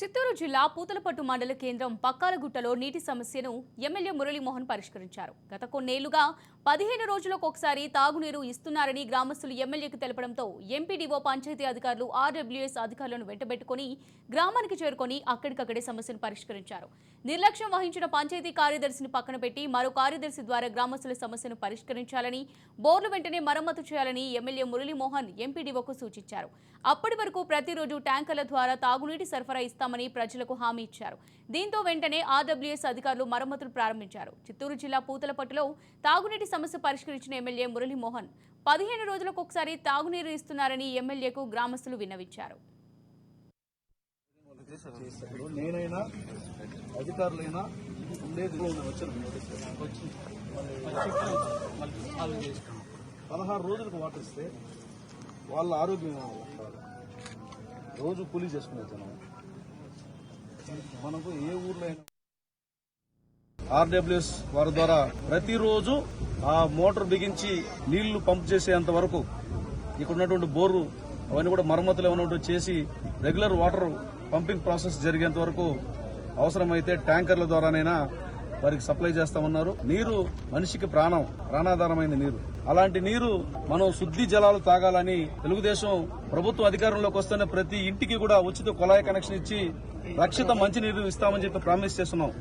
చిత్తూరు జిల్లా పూతలపట్టు మండల కేంద్రం పక్కాలగుట్టలో నీటి సమస్యను ఎమ్మెల్యే మురళీమోహన్ పరిష్కరించారు. గత కొన్నేళ్ళుగా పదిహేను రోజులకు ఒకసారి తాగునీరు ఇస్తున్నారని గ్రామస్తులు ఎమ్మెల్యేకు తెలపడంతో ఎంపీడీఓ పంచాయతీ అధికారులు ఆర్డబ్ల్యూఎస్ అధికారులను వెంటబెట్టుకుని గ్రామానికి చేరుకొని అక్కడికక్కడే సమస్యను పరిష్కరించారు. నిర్లక్ష్యం వహించిన పంచాయతీ కార్యదర్శిని పక్కన పెట్టి మరో కార్యదర్శి ద్వారా గ్రామస్తుల సమస్యను పరిష్కరించాలని బోర్లు వెంటనే మరమ్మతు చేయాలని ఎమ్మెల్యే మురళీమోహన్ ఎంపీడీఓకు సూచించారు. అప్పటి వరకు ప్రతిరోజు ట్యాంకర్ల ద్వారా తాగునీటి సరఫరా చేస్తామని ప్రజలకు హామీ ఇచ్చారు. దీంతో వెంటనే ఆర్డబ్ల్యూఎస్ అధికారులు మరమ్మతులు ప్రారంభించారు. చిత్తూరు జిల్లా పూతలపట్టులో తాగునీటి సమస్య పరిష్కరించిన ఎమ్మెల్యే మురళీమోహన్ పదిహేను రోజులకు ఒకసారి తాగునీరు ఇస్తున్నారని ఎమ్మెల్యేకు గ్రామస్తులు విన్నవించారు. నేనైనా అధికారులైనా ఉండేది పదహారు రోజులకు వాటర్ ఇస్తే వాళ్ళ ఆరోగ్యం రోజు కూలీ చేసుకునే జనం. మనకు ఏ ఊర్లో అయినా ఆర్డబ్ల్యూఎస్ వారి ద్వారా ప్రతిరోజు ఆ మోటార్ బిగించి నీళ్ళు పంప్ చేసేంత వరకు ఇక్కడ ఉన్నటువంటి బోర్లు అవన్నీ కూడా మరమ్మతులు ఏమైనా చేసి రెగ్యులర్ వాటర్ పంపింగ్ ప్రాసెస్ జరిగేంత వరకు అవసరమైతే ట్యాంకర్ల ద్వారానైనా వారికి సప్లై చేస్తామన్నారు. నీరు మనిషికి ప్రాణం ప్రాణాధారమైన నీరు. అలాంటి నీరు మనం శుద్ధి జలాలు తాగాలని తెలుగుదేశం ప్రభుత్వం అధికారంలోకి వస్తున్న ప్రతి ఇంటికి కూడా ఉచిత కుళాయి కనెక్షన్ ఇచ్చి రక్షిత మంచినీరు ఇస్తామని చెప్పి ప్రామిస్ చేస్తున్నాం.